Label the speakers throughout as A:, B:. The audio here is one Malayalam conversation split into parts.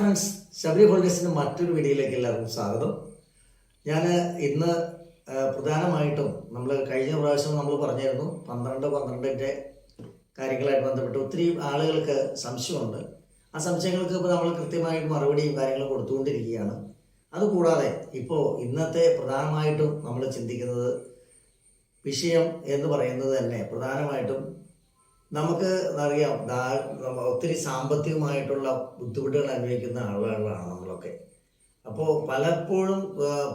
A: ഫ്രണ്ട്സ് ശബരി ഹോൾഡേഴ്സിന്റെ മറ്റൊരു വീഡിയോയിലേക്ക് എല്ലാവർക്കും സ്വാഗതം. ഞാൻ ഇന്ന് പ്രധാനമായിട്ടും നമ്മൾ കഴിഞ്ഞ പ്രാവശ്യം നമ്മൾ പറഞ്ഞിരുന്നു പന്ത്രണ്ട് പന്ത്രണ്ടിന്റെ കാര്യങ്ങളായിട്ട് ബന്ധപ്പെട്ട് ഒത്തിരി ആളുകൾക്ക് സംശയമുണ്ട്. ആ സംശയങ്ങൾക്ക് ഇപ്പോൾ നമ്മൾ കൃത്യമായിട്ട് മറുപടിയും കാര്യങ്ങളും കൊടുത്തുകൊണ്ടിരിക്കുകയാണ്. അതുകൂടാതെ ഇപ്പോൾ ഇന്നത്തെ പ്രധാനമായിട്ടും നമ്മൾ ചിന്തിക്കുന്നത് വിഷയം എന്ന് പറയുന്നത് തന്നെ പ്രധാനമായിട്ടും നമുക്ക് അറിയാം. ഒത്തിരി സാമ്പത്തികമായിട്ടുള്ള ബുദ്ധിമുട്ടുകൾ അനുഭവിക്കുന്ന ആളുകളാണ് നമ്മളൊക്കെ. അപ്പോൾ പലപ്പോഴും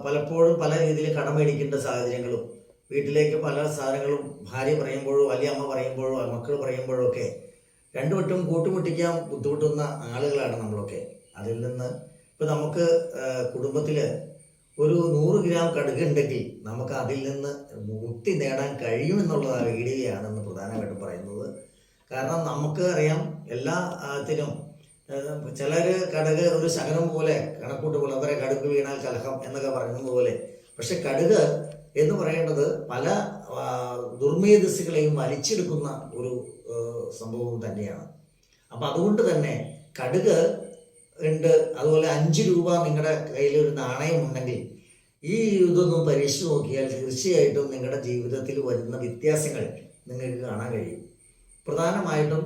A: പലപ്പോഴും പല രീതിയിൽ കടം മേടിക്കേണ്ട സാഹചര്യങ്ങളും വീട്ടിലേക്ക് പല സാധനങ്ങളും ഭാര്യ പറയുമ്പോഴോ വലിയ അമ്മ പറയുമ്പോഴോ മക്കൾ പറയുമ്പോഴോ ഒക്കെ രണ്ടുവട്ടം കൂട്ടുമുട്ടിക്കാൻ ബുദ്ധിമുട്ടുന്ന ആളുകളാണ് നമ്മളൊക്കെ. അതിൽ നിന്ന് ഇപ്പം നമുക്ക് കുടുംബത്തിൽ ഒരു നൂറ് ഗ്രാം കടുക് ഉണ്ടെങ്കിൽ നമുക്ക് അതിൽ നിന്ന് മുക്തി നേടാൻ കഴിയുമെന്നുള്ള അറിയുകയാണെന്ന് പ്രധാനമായിട്ടും പറയുന്നത്. കാരണം നമുക്ക് അറിയാം എല്ലാത്തിനും ചിലർ കടുക് ഒരു ശകലം പോലെ കണക്കൂട്ട് പോലെ അവരെ കടുക് വീണാൽ കലഹം എന്നൊക്കെ പറയുന്നത് പോലെ. പക്ഷെ കടുക് എന്ന് പറയേണ്ടത് പല ദുർമേധസ്സുകളെയും വലിച്ചെടുക്കുന്ന ഒരു സംഭവം തന്നെയാണ്. അപ്പം അതുകൊണ്ട് തന്നെ കടുക് ഉണ്ട്. അതുപോലെ അഞ്ച് രൂപ നിങ്ങളുടെ കയ്യിൽ ഒരു നാണയം ഉണ്ടെങ്കിൽ ഈ ഇതൊന്നും പരീക്ഷിച്ച് നോക്കിയാൽ തീർച്ചയായിട്ടും നിങ്ങളുടെ ജീവിതത്തിൽ വരുന്ന വ്യത്യാസങ്ങൾ നിങ്ങൾക്ക് കാണാൻ കഴിയും. പ്രധാനമായിട്ടും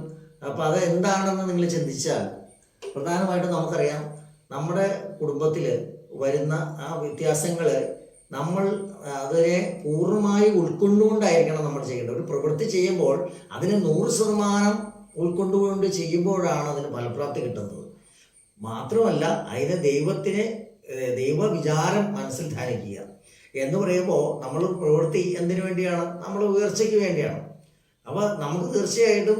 A: അപ്പം അത് എന്താണെന്ന് നിങ്ങൾ ചിന്തിച്ചാൽ പ്രധാനമായിട്ടും നമുക്കറിയാം നമ്മുടെ കുടുംബത്തിൽ വരുന്ന ആ വ്യത്യാസങ്ങൾ നമ്മൾ അതിനെ പൂർണമായി ഉൾക്കൊണ്ടുകൊണ്ടായിരിക്കണം നമ്മൾ ചെയ്യേണ്ടത്. ഒരു പ്രവൃത്തി ചെയ്യുമ്പോൾ അതിന് നൂറ് ശതമാനം ഉൾക്കൊണ്ടുകൊണ്ട് ചെയ്യുമ്പോഴാണ് അതിന് ഫലപ്രാപ്തി കിട്ടുന്നത്. മാത്രമല്ല അതിന് ദൈവത്തിനെ ദൈവവിചാരം മനസ്സിൽ ധാരിക്കുക. എന്ന് പറയുമ്പോൾ നമ്മൾ പ്രവൃത്തി എന്തിനു വേണ്ടിയാണ്? നമ്മൾ ഉയർച്ചയ്ക്ക് വേണ്ടിയാണ്. അപ്പോൾ നമുക്ക് തീർച്ചയായിട്ടും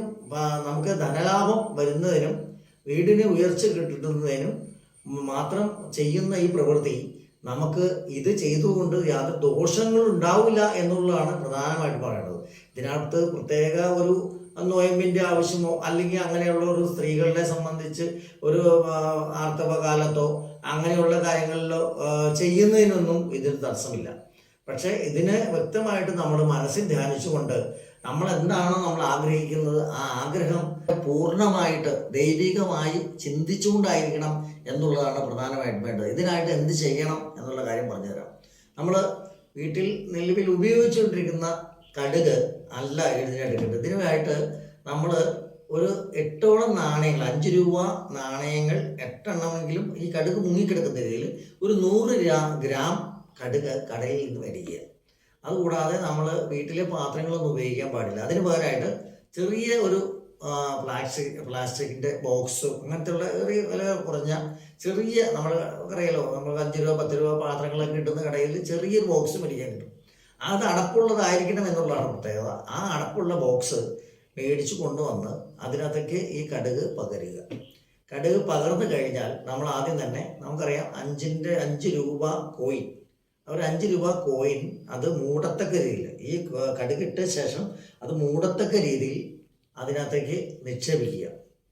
A: നമുക്ക് ധനലാഭം വരുന്നതിനും വീടിന് ഉയർച്ച കിട്ടുന്നതിനും മാത്രം ചെയ്യുന്ന ഈ പ്രവൃത്തി നമുക്ക് ഇത് ചെയ്തുകൊണ്ട് യാതൊരു ദോഷങ്ങളും ഉണ്ടാവില്ല എന്നുള്ളതാണ് പ്രധാനമായിട്ട് പറയുന്നത് ഇതിനകത്ത് പ്രത്യേക ഒരു നോയമ്പിന്റെ ആവശ്യമോ അല്ലെങ്കിൽ അങ്ങനെയുള്ള ഒരു സ്ത്രീകളെ സംബന്ധിച്ച് ഒരു ആർത്തവകാലത്തോ ആർത്തവ കാലത്തോ അങ്ങനെയുള്ള കാര്യങ്ങളിലോ ചെയ്യുന്നതിനൊന്നും ഇതിന് തടസ്സമില്ല. പക്ഷേ ഇതിന് വ്യക്തമായിട്ട് നമ്മൾ മനസ്സിൽ ധ്യാനിച്ചുകൊണ്ട് നമ്മൾ എന്താണോ നമ്മൾ ആഗ്രഹിക്കുന്നത് ആ ആഗ്രഹം പൂർണമായിട്ട് ദൈവികമായി ചിന്തിച്ചുകൊണ്ടായിരിക്കണം എന്നുള്ളതാണ് പ്രധാനമായിട്ടും വേണ്ടത്. ഇതിനായിട്ട് എന്ത് ചെയ്യണം എന്നുള്ള കാര്യം പറഞ്ഞുതരാം. നമ്മൾ വീട്ടിൽ നിലവിൽ ഉപയോഗിച്ചുകൊണ്ടിരിക്കുന്ന കടുക് അല്ല ഇതിനെടുക്കേണ്ടത് ഇതിനുമായിട്ട് നമ്മൾ ഒരു എട്ടോളം നാണയങ്ങൾ അഞ്ച് രൂപ നാണയങ്ങൾ എട്ടെണ്ണമെങ്കിലും ഈ കടുക് മുങ്ങിക്കിടക്കുന്ന രീതിയിൽ ഒരു നൂറ് ഗ്രാം കടുക് കടയിൽ നിന്ന് മേടിക്കുക അതുകൂടാതെ നമ്മൾ വീട്ടിലെ പാത്രങ്ങളൊന്നും ഉപയോഗിക്കാൻ പാടില്ല. അതിന് പകരമായിട്ട് ചെറിയ ഒരു പ്ലാസ്റ്റിക് പ്ലാസ്റ്റിക്കിന്റെ ബോക്സ് അങ്ങനത്തെ ഉള്ള ചെറിയ വില കുറഞ്ഞ ചെറിയ നമ്മൾ അറിയാലോ നമ്മൾ അഞ്ച് രൂപ പത്ത് രൂപ പാത്രങ്ങളൊക്കെ കിട്ടുന്ന കടയിൽ ചെറിയൊരു ബോക്സ് മേടിക്കാൻ കിട്ടും. അത് അടപ്പുള്ളതായിരിക്കണം എന്നുള്ളതാണ് പ്രത്യേകത. ആ അടപ്പുള്ള ബോക്സ് മേടിച്ചു കൊണ്ടുവന്ന് അതിനകത്തേക്ക് ഈ കടുക് പകരുക. കടുക് പകർന്നു കഴിഞ്ഞാൽ നമ്മൾ ആദ്യം തന്നെ നമുക്കറിയാം അഞ്ചിന്റെ അഞ്ച് രൂപ കോയിൻ ഒരു അഞ്ച് രൂപ കോയിൻ അത് മൂടത്തക്ക രീതിയിൽ ഈ കടുകിട്ട ശേഷം അത് മൂടത്തക്ക രീതിയിൽ അതിനകത്തേക്ക് നിക്ഷേപിക്കുക.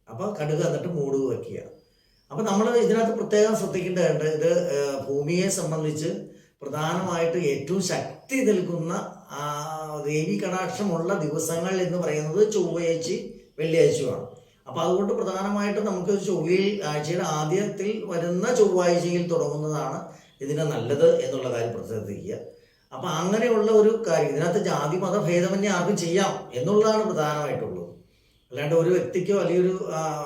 A: അപ്പോൾ കടുക് എന്നിട്ട് മൂടുക വയ്ക്കുക അപ്പോൾ നമ്മൾ ഇതിനകത്ത് പ്രത്യേകം ശ്രദ്ധിക്കേണ്ടതുണ്ട് ഇത് ഭൂമിയെ സംബന്ധിച്ച് പ്രധാനമായിട്ട് ഏറ്റവും ശക്തി നിൽക്കുന്ന ആ, ദേവി കടാക്ഷമുള്ള ദിവസങ്ങൾ എന്ന് പറയുന്നത് ചൊവ്വയാഴ്ച വെള്ളിയാഴ്ചയുമാണ്. അപ്പോൾ അതുകൊണ്ട് പ്രധാനമായിട്ടും നമുക്ക് ചൊവ്വയിൽ ആഴ്ചയുടെ ആദ്യത്തിൽ വരുന്ന ചൊവ്വാഴ്ചയിൽ തുടങ്ങുന്നതാണ് ഇതിനെ നല്ലത് എന്നുള്ള കാര്യം ശ്രദ്ധിക്കുക അപ്പം അങ്ങനെയുള്ള ഒരു കാര്യം ഇതിനകത്ത് ജാതി മത ഭേദമന്യേ ആർക്കും ചെയ്യാം എന്നുള്ളതാണ് പ്രധാനമായിട്ടുള്ളത്. അല്ലാണ്ട് ഒരു വ്യക്തിക്കോ അല്ലെങ്കിൽ ഒരു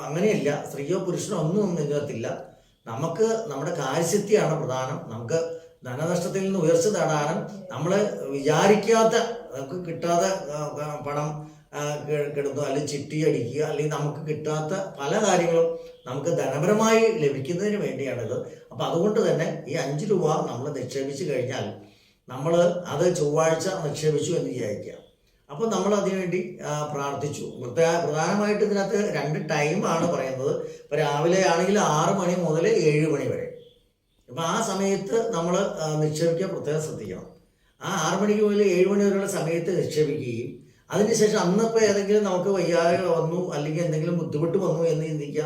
A: അങ്ങനെയല്ല സ്ത്രീയോ പുരുഷനോ ഒന്നും ഇതിനകത്തില്ല. നമുക്ക് നമ്മുടെ കാര്യശക്തിയാണ് പ്രധാനം. നമുക്ക് ധനനഷ്ടത്തിൽ നിന്ന് ഉയർച്ച നേടാനും നമ്മൾ വിചാരിക്കാത്ത നമുക്ക് കിട്ടാതെ ആ, ആ, പണം കിടന്നു അല്ലെങ്കിൽ ചിട്ടി അടിക്കുക അല്ലെങ്കിൽ നമുക്ക് കിട്ടാത്ത പല കാര്യങ്ങളും നമുക്ക് ധനപരമായി ലഭിക്കുന്നതിന് വേണ്ടിയാണിത്. അപ്പം അതുകൊണ്ട് തന്നെ ഈ അഞ്ച് രൂപ നമ്മൾ നിക്ഷേപിച്ച് കഴിഞ്ഞാൽ നമ്മൾ അത് ചൊവ്വാഴ്ച നിക്ഷേപിച്ചു എന്ന് വിചാരിക്കുക. അപ്പോൾ നമ്മൾ അതിനുവേണ്ടി പ്രാർത്ഥിച്ചു. പ്രധാനമായിട്ട് ഇതിനകത്ത് രണ്ട് ടൈമാണ് പറയുന്നത്. ഇപ്പോൾ രാവിലെ ആണെങ്കിൽ ആറ് മണി മുതൽ ഏഴ് മണി വരെ. അപ്പോൾ ആ സമയത്ത് നമ്മൾ നിക്ഷേപിക്കാൻ പ്രത്യേകം ശ്രദ്ധിക്കണം. ആ ആറ് മണിക്ക് മുതൽ ഏഴ് മണി വരെയുള്ള സമയത്ത് നിക്ഷേപിക്കുകയും അതിനുശേഷം അന്നിപ്പോൾ ഏതെങ്കിലും നമുക്ക് വയ്യാതെ വന്നു അല്ലെങ്കിൽ എന്തെങ്കിലും ബുദ്ധിമുട്ട് വന്നു എന്ന് ചിന്തിക്കുക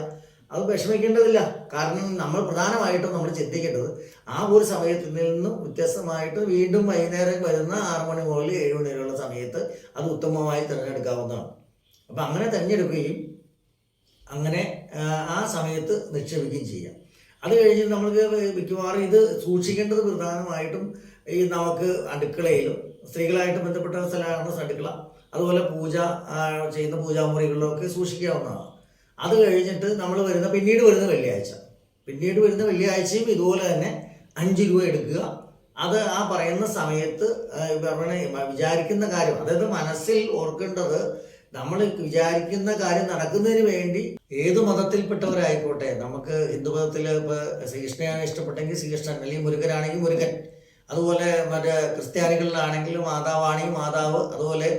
A: അത് വിഷമിക്കേണ്ടതില്ല. കാരണം നമ്മൾ പ്രധാനമായിട്ടും നമ്മൾ ചിന്തിക്കേണ്ടത് ആ ഒരു സമയത്തിൽ നിന്നും വ്യത്യസ്തമായിട്ട് വീണ്ടും വൈകുന്നേരം വരുന്ന ആറ് മണി മുതൽ ഏഴ് മണി വരെയുള്ള സമയത്ത് അത് ഉത്തമമായി തിരഞ്ഞെടുക്കാവുന്നതാണ്. അപ്പം അങ്ങനെ തിരഞ്ഞെടുക്കുകയും അങ്ങനെ ആ, ആ സമയത്ത് നിക്ഷേപിക്കുകയും ചെയ്യാം. അത് കഴിഞ്ഞ് നമ്മൾക്ക് മിക്കവാറും ഇത് സൂക്ഷിക്കേണ്ടത് പ്രധാനമായിട്ടും ഈ നമുക്ക് അടുക്കളയിലും സ്ത്രീകളായിട്ട് ബന്ധപ്പെട്ട സ്ഥലമാണ് അടുക്കള. അതുപോലെ പൂജ ചെയ്യുന്ന പൂജാമുറികളിലൊക്കെ സൂക്ഷിക്കാവുന്നതാണ്. അത് കഴിഞ്ഞിട്ട് നമ്മൾ വരുന്ന പിന്നീട് വരുന്ന വെള്ളിയാഴ്ച. പിന്നീട് വരുന്ന വെള്ളിയാഴ്ചയും ഇതുപോലെ തന്നെ അഞ്ച് രൂപ എടുക്കുക. അത് ആ പറയുന്ന സമയത്ത് വിചാരിക്കുന്ന കാര്യം അതായത് മനസ്സിൽ ഓർക്കേണ്ടത് നമ്മൾ വിചാരിക്കുന്ന കാര്യം നടക്കുന്നതിന് വേണ്ടി ഏത് മതത്തിൽപ്പെട്ടവരായിക്കോട്ടെ നമുക്ക് ഹിന്ദു മതത്തിൽ ഇപ്പോൾ ശ്രീകൃഷ്ണയാണ് ഇഷ്ടപ്പെട്ടെങ്കിൽ ശ്രീകൃഷ്ണൻ അല്ലെങ്കിൽ മുരുകനാണെങ്കിൽ മുരുകൻ അതുപോലെ മറ്റേ ക്രിസ്ത്യാനികളിലാണെങ്കിൽ മാതാവാണെങ്കിൽ മാതാവ് അതുപോലെ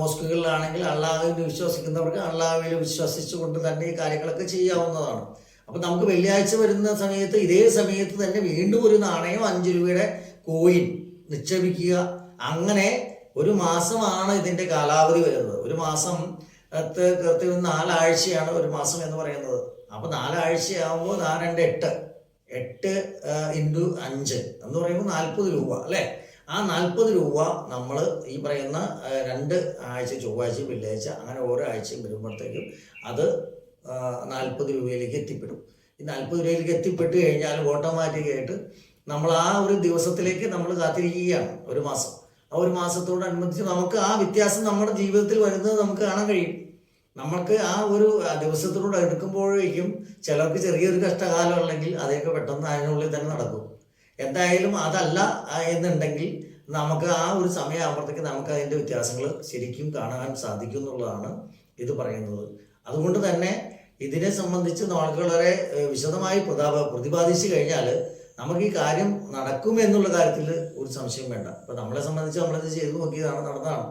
A: മോസ്കുകളിലാണെങ്കിൽ അള്ളാഹുവിൽ വിശ്വസിക്കുന്നവർക്ക് അള്ളാഹുവിൽ വിശ്വസിച്ചുകൊണ്ട് തന്നെ ഈ കാര്യങ്ങളൊക്കെ ചെയ്യാവുന്നതാണ്. അപ്പം നമുക്ക് വെള്ളിയാഴ്ച വരുന്ന സമയത്ത് ഇതേ സമയത്ത് തന്നെ വീണ്ടും ഒരു നാണയം അഞ്ച് രൂപയുടെ കോയിൻ നിക്ഷേപിക്കുക. അങ്ങനെ ഒരു മാസമാണ് ഇതിന്റെ കാലാവധി വരുന്നത്. ഒരു മാസം കൃത്യം നാലാഴ്ചയാണ് ഒരു മാസം എന്ന് പറയുന്നത്. അപ്പൊ നാലാഴ്ചയാകുമ്പോൾ നാല് രണ്ട് എട്ട്. എട്ട് ഇന്റു അഞ്ച് എന്ന് പറയുമ്പോൾ നാൽപ്പത് രൂപ അല്ലേ? ആ നാൽപ്പത് രൂപ നമ്മൾ ഈ പറയുന്ന രണ്ട് ആഴ്ച ചൊവ്വാഴ്ച വെള്ളിയാഴ്ച അങ്ങനെ ഓരോ ആഴ്ചയും വരുമ്പോഴത്തേക്കും അത് നാൽപ്പത് രൂപയിലേക്ക് എത്തിപ്പെടും. ഈ നാൽപ്പത് രൂപയിലേക്ക് എത്തിപ്പെട്ട് കഴിഞ്ഞാൽ ഓട്ടോമാറ്റിക്കായിട്ട് നമ്മൾ ആ ഒരു ദിവസത്തിലേക്ക് നമ്മൾ കാത്തിരിക്കുകയാണ് ഒരു മാസം. ആ ഒരു മാസത്തോടനുബന്ധിച്ച് നമുക്ക് ആ വ്യത്യാസം നമ്മുടെ ജീവിതത്തിൽ വരുന്നത് നമുക്ക് കാണാൻ കഴിയും. നമ്മൾക്ക് ആ ഒരു ദിവസത്തിലൂടെ എടുക്കുമ്പോഴേക്കും ചിലർക്ക് ചെറിയൊരു കഷ്ടകാലം ഉണ്ടെങ്കിൽ അതൊക്കെ പെട്ടെന്ന് അതിനുള്ളിൽ തന്നെ നടക്കും. എന്തായാലും അതല്ല എന്നുണ്ടെങ്കിൽ നമുക്ക് ആ ഒരു സമയമാകുമ്പോഴത്തേക്ക് നമുക്ക് അതിന്റെ വ്യത്യാസങ്ങൾ ശരിക്കും കാണാൻ സാധിക്കും എന്നുള്ളതാണ് ഇത് പറയുന്നത്. അതുകൊണ്ട് തന്നെ ഇതിനെ സംബന്ധിച്ച് നമുക്ക് വളരെ വിശദമായി പ്രതാപ പ്രതിപാദിച്ചു കഴിഞ്ഞാൽ നമുക്ക് ഈ കാര്യം നടക്കും എന്നുള്ള കാര്യത്തിൽ ഒരു സംശയം വേണ്ട. ഇപ്പം നമ്മളെ സംബന്ധിച്ച് നമ്മളത് ചെയ്തു നോക്കിയതാണ് നടന്നതാണ്.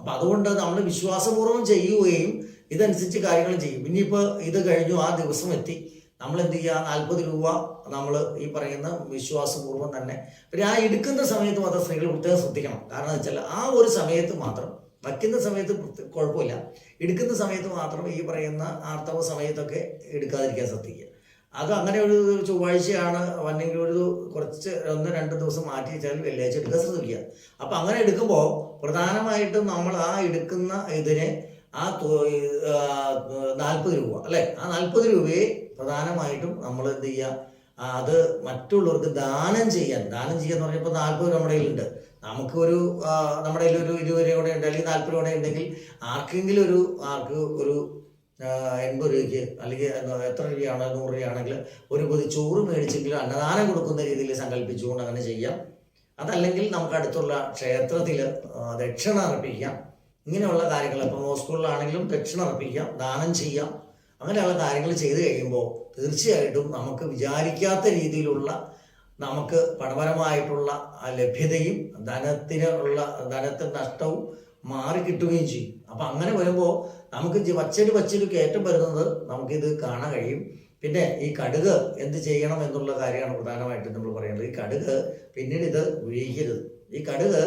A: അപ്പം അതുകൊണ്ട് നമ്മൾ വിശ്വാസപൂർവം ചെയ്യുകയും ഇതനുസരിച്ച് കാര്യങ്ങൾ ചെയ്യും. ഇനിയിപ്പോൾ ഇത് കഴിഞ്ഞു ആ ദിവസം എത്തി. നമ്മൾ എന്ത് ചെയ്യുക? നാൽപ്പത് രൂപ നമ്മൾ ഈ പറയുന്ന വിശ്വാസപൂർവം തന്നെ. പിന്നെ ആ എടുക്കുന്ന സമയത്ത് മാത്രം സ്ത്രീകൾ പ്രത്യേകം ശ്രദ്ധിക്കണം. കാരണം എന്ന് വെച്ചാൽ ആ ഒരു സമയത്ത് മാത്രം വയ്ക്കുന്ന സമയത്ത് കുഴപ്പമില്ല. എടുക്കുന്ന സമയത്ത് മാത്രം ഈ പറയുന്ന ആർത്തവ സമയത്തൊക്കെ എടുക്കാതിരിക്കാൻ ശ്രദ്ധിക്കുക. അത് അങ്ങനെ ഒരു ചൊവ്വാഴ്ചയാണ് അല്ലെങ്കിൽ ഒരു കുറച്ച് ഒന്ന് രണ്ട് ദിവസം മാറ്റി വെച്ചാൽ വെള്ളിയാഴ്ച എടുക്കാൻ ശ്രദ്ധിക്കുക അപ്പം അങ്ങനെ എടുക്കുമ്പോൾ പ്രധാനമായിട്ടും നമ്മൾ ആ എടുക്കുന്ന ഇതിനെ ആ നാൽപ്പത് രൂപ അല്ലെ? ആ നാൽപ്പത് രൂപയെ പ്രധാനമായിട്ടും നമ്മൾ എന്ത് ചെയ്യുക അത് മറ്റുള്ളവർക്ക് ദാനം ചെയ്യാൻ ദാനം ചെയ്യാന്ന് പറഞ്ഞപ്പോൾ നാൽപ്പത് രൂപ നമ്മുടെ കയ്യിലുണ്ട്. നമുക്ക് ഒരു നമ്മുടെ കയ്യിൽ ഒരു ഇരുപത് രൂപ കൂടെ ഉണ്ട് അല്ലെങ്കിൽ നാൽപ്പത് രൂപ ഉണ്ടെങ്കിൽ ആർക്കെങ്കിലും ഒരു ആർക്ക് ഒരു എൺപത് രൂപയ്ക്ക് അല്ലെങ്കിൽ എത്ര രൂപയാണോ നൂറ് രൂപയാണെങ്കിൽ ഒരു പൊതി ചോറ് മേടിച്ചെങ്കിലും അന്നദാനം കൊടുക്കുന്ന രീതിയിൽ സങ്കല്പിച്ചുകൊണ്ട് അങ്ങനെ ചെയ്യാം. അതല്ലെങ്കിൽ നമുക്ക് അടുത്തുള്ള ക്ഷേത്രത്തിൽ ദക്ഷിണ അർപ്പിക്കാം. ഇങ്ങനെയുള്ള കാര്യങ്ങൾ ഇപ്പോൾ മോസ്കൂളിലാണെങ്കിലും ദക്ഷിണ അർപ്പിക്കാം ദാനം ചെയ്യാം. അങ്ങനെയുള്ള കാര്യങ്ങൾ ചെയ്തു കഴിയുമ്പോൾ തീർച്ചയായിട്ടും നമുക്ക് വിചാരിക്കാത്ത രീതിയിലുള്ള നമുക്ക് പണപരമായിട്ടുള്ള ലഭ്യതയും ധനത്തിനുള്ള ധനത്തിന്റെ നഷ്ടവും മാറി കിട്ടുകയും ചെയ്യും. അപ്പം അങ്ങനെ വരുമ്പോൾ നമുക്ക് വച്ചടി വച്ചൊരു കയറ്റം വരുന്നത് നമുക്കിത് കാണാൻ കഴിയും. പിന്നെ ഈ കടുക് എന്ത് ചെയ്യണം എന്നുള്ള കാര്യമാണ് പ്രധാനമായിട്ടും നമ്മൾ പറയുന്നത് ഈ കടുക് പിന്നീട് ഇത് വീഴരുത് ഈ കടുക്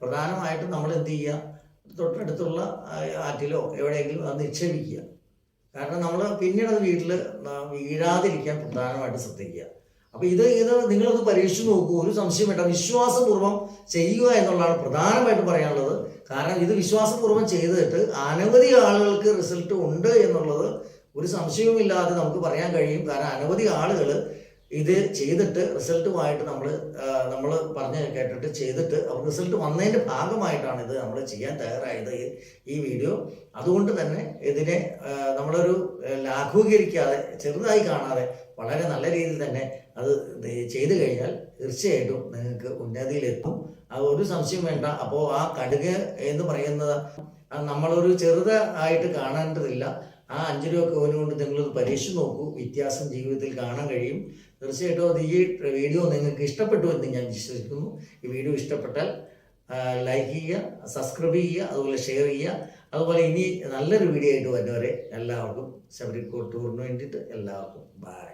A: പ്രധാനമായിട്ടും നമ്മൾ എന്ത് ചെയ്യുക? തൊട്ടടുത്തുള്ള ആറ്റിലോ എവിടെയെങ്കിലും അത് നിക്ഷേപിക്കുക. കാരണം നമ്മൾ പിന്നീട് അത് വീട്ടിൽ വീഴാതിരിക്കാൻ പ്രധാനമായിട്ട് ശ്രദ്ധിക്കുക. അപ്പൊ ഇത് ഇത് നിങ്ങളത് പരീക്ഷിച്ച് നോക്കൂ. ഒരു സംശയം വേണ്ട വിശ്വാസപൂർവം ചെയ്യുക എന്നുള്ളതാണ് പ്രധാനമായിട്ട് പറയാനുള്ളത്. കാരണം ഇത് വിശ്വാസപൂർവം ചെയ്തിട്ട് അനവധി ആളുകൾക്ക് റിസൾട്ട് ഉണ്ട് എന്നുള്ളത് ഒരു സംശയവുമില്ലാതെ നമുക്ക് പറയാൻ കഴിയും. കാരണം അനവധി ആളുകൾ ഇത് ചെയ്തിട്ട് റിസൾട്ടുമായിട്ട് നമ്മൾ നമ്മൾ പറഞ്ഞ് കേട്ടിട്ട് ചെയ്തിട്ട് റിസൾട്ട് വന്നതിന്റെ ഭാഗമായിട്ടാണ് ഇത് നമ്മൾ ചെയ്യാൻ തയ്യാറായത് ഈ- വീഡിയോ അതുകൊണ്ട് തന്നെ ഇതിനെ നമ്മളൊരു ലാഘൂകരിക്കാതെ ചെറുതായി കാണാതെ വളരെ നല്ല രീതിയിൽ തന്നെ അത് ചെയ്തു കഴിഞ്ഞാൽ തീർച്ചയായിട്ടും നിങ്ങൾക്ക് ഉന്നതിയിലെത്തും. അത് ഒരു സംശയം വേണ്ട. അപ്പോൾ ആ കടുക് എന്ന് പറയുന്നത് നമ്മളൊരു ചെറുതായിട്ട് കാണേണ്ടതില്ല. ആ അഞ്ച് രൂപ കോയിൻ കൊണ്ട് നിങ്ങളത് പരീക്ഷിച്ച് നോക്കൂ. വ്യത്യാസം ജീവിതത്തിൽ കാണാൻ കഴിയും. തീർച്ചയായിട്ടും അത് ഈ വീഡിയോ നിങ്ങൾക്ക് ഇഷ്ടപ്പെട്ടു എന്ന് ഞാൻ വിശ്വസിക്കുന്നു. ഈ വീഡിയോ ഇഷ്ടപ്പെട്ടാൽ ലൈക്ക് ചെയ്യുക സബ്സ്ക്രൈബ് ചെയ്യുക അതുപോലെ ഷെയർ ചെയ്യുക. അതുപോലെ ഇനി നല്ലൊരു വീഡിയോ ആയിട്ട് വരുന്നവരെ എല്ലാവർക്കും ശബരിക്കോട്ടൂറിന് വേണ്ടിയിട്ട് എല്ലാവർക്കും ബൈ